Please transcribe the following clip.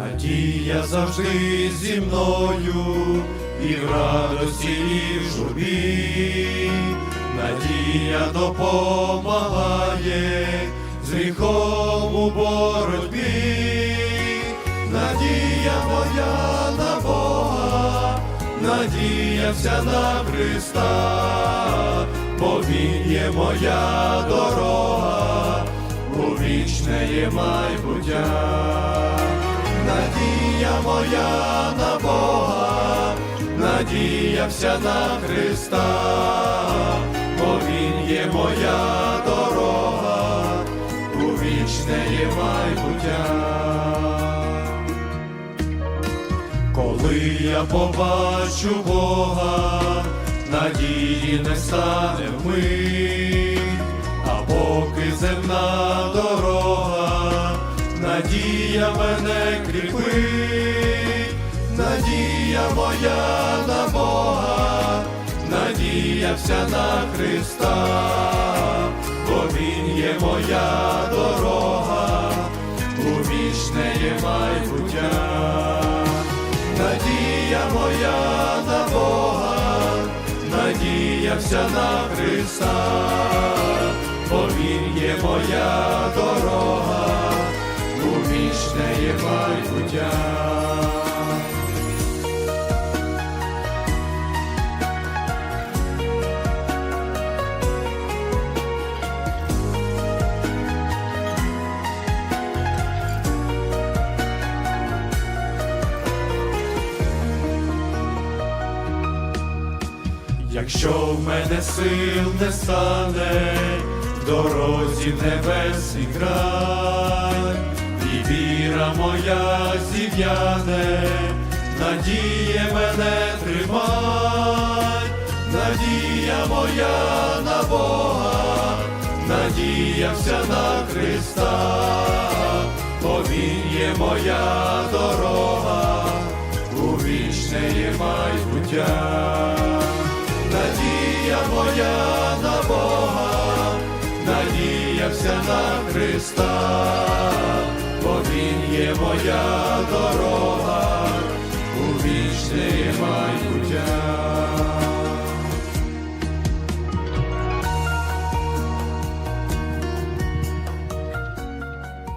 Надія завжди зі мною, і в радості, і в журбі, надія допомагає з гріхом у боротьбі, надія моя на Бога, надія вся на Христа, бо Він є моя дорога, у вічне є майбуття. Надія моя на Бога, надія вся на Христа, бо Він є моя дорога, у вічне є майбуття. Коли я побачу Бога, надії не стане вмить, а поки земна дорога, надія мене кріпить, надія моя на Бога, надія вся на Христа, бо Він є моя дорога, у вічне є майбуття. Надія моя на Бога, надія вся на Христа, бо Він є моя дорога, вічне є майбуття. Якщо в мене сил не стане, в дорозі небесний край, моя зів'яне, надія мене тримай, надія моя на Бога, надія вся на Христа, бо Він є моя дорога, у вічне є майбуття. Надія моя на Бога, надія вся на Христа, бо Він є моя дорога,